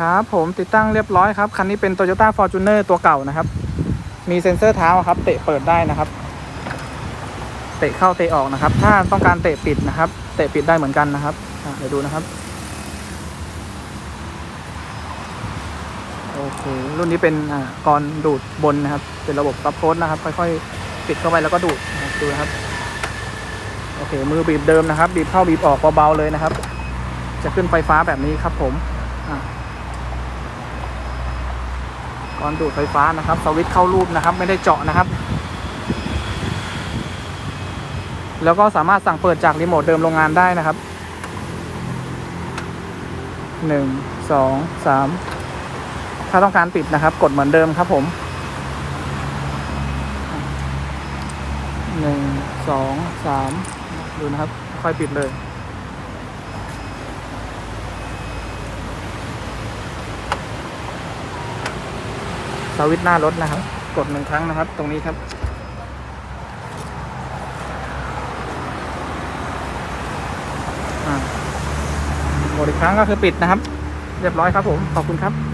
ครับผมติดตั้งเรียบร้อยครับ คันนี้เป็น Toyota Fortuner ตัวเก่านะครับ มีเซ็นเซอร์เท้าครับ เตะเปิดได้นะครับ เตะเข้าเตะออกนะครับ ถ้าต้องการเตะปิดนะครับ เตะปิดได้เหมือนกันนะครับเดี๋ยวดูนะครับ โอเค รุ่นนี้เป็นอ่ากรดูดบนนะครับ เป็นระบบซับโพสนะครับ ค่อยๆ ปิดเข้าไปแล้วก็ดูดดูนะครับโอเค มือบีบเดิมนะครับ บีบเข้าบีบออกเบาๆเลยนะครับ จะขึ้นไฟฟ้าแบบนี้ครับผมอ่ะกรดูดไฟฟ้านะครับ สวิตช์เข้ารูปนะครับ ไม่ได้เจาะนะครับ แล้วก็สามารถสั่งเปิดจากรีโมทเดิมโรงงานได้นะครับหนึ่งสองสามถ้าต้องการปิดนะครับ กดเหมือนเดิมครับผมหนึ่งสองสามดูนะครับ ค่อยปิดเลย สวิตช์หน้ารถนะครับ กดหนึ่งครั้งนะครับ ตรงนี้ครับ กดอีกครั้งก็คือปิดนะครับ เรียบร้อยครับผม ขอบคุณครับ